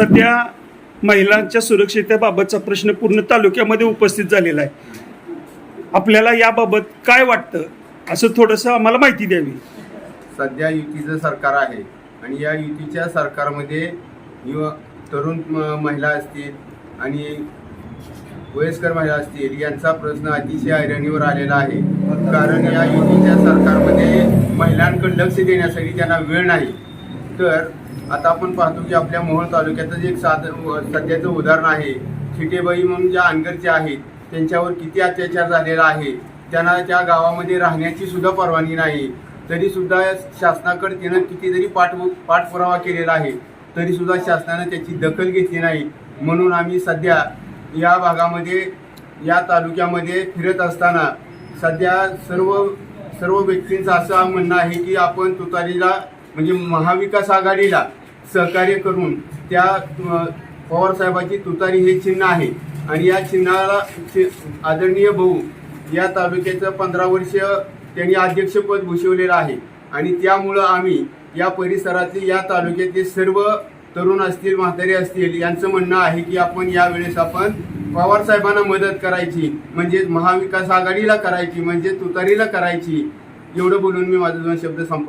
सध्या महिलांच्या सुरक्षितेबाबतचा प्रश्न पूर्ण तालुक्यामध्ये उपस्थित झालेला आहे. आपल्याला याबाबत काय वाटतं? असं थोडंसं आम्हाला माहिती द्यावी. सध्या युतीचं सरकार आहे आणि या युतीच्या सरकारमध्ये युवा तरुण म- महिला असतील आणि वयस्कर महिला असतील यांचा प्रश्न अतिशय ऐरणीवर आलेला आहे. कारण या युतीच्या सरकारमध्ये महिलांकडे लक्ष देण्यासाठी त्यांना वेळ नाही. तर आता आपण पाहतो की आपल्या मोहोळ तालुक्यातच एक साध सध्याचं उदाहरण आहे. छिटेबाई म्हणून ज्या अनगरच्या आहेत त्यांच्यावर किती अत्याचार झालेला आहे? त्यांना त्या गावामध्ये राहण्याची सुद्धा परवानगी नाही. तरी सुद्धा शासनाकडे तिनं कितीतरी पाठ पाठपुरावा केलेला आहे. तरी सुद्धा शासनानं त्याची दखल घेतली नाही. म्हणून आम्ही सध्या या भागामध्ये या तालुक्यामध्ये फिरत असताना सध्या सर्व सर्व व्यक्तींचं असं म्हणणं आहे की आपण तुतारीला म्हणजे महाविकास आघाडीला सहकार्य करून त्या पवारसाहेबाची तुतारी हे चिन्ह आहे. आणि या चिन्हाला चि- आदरणीय भाऊ या तालुक्याचं पंधरा वर्ष त्यांनी अध्यक्षपद भूषवलेलं आहे. आणि त्यामुळं आम्ही या परिसरातील या तालुक्यातील सर्व तरुण असतील म्हातारे असतील यांचं म्हणणं आहे की आपण यावेळेस आपण पवारसाहेबांना मदत करायची म्हणजे महाविकास आघाडीला करायची म्हणजे तुतारीला करायची एवढं बोलून मी माझा दोन शब्द संपव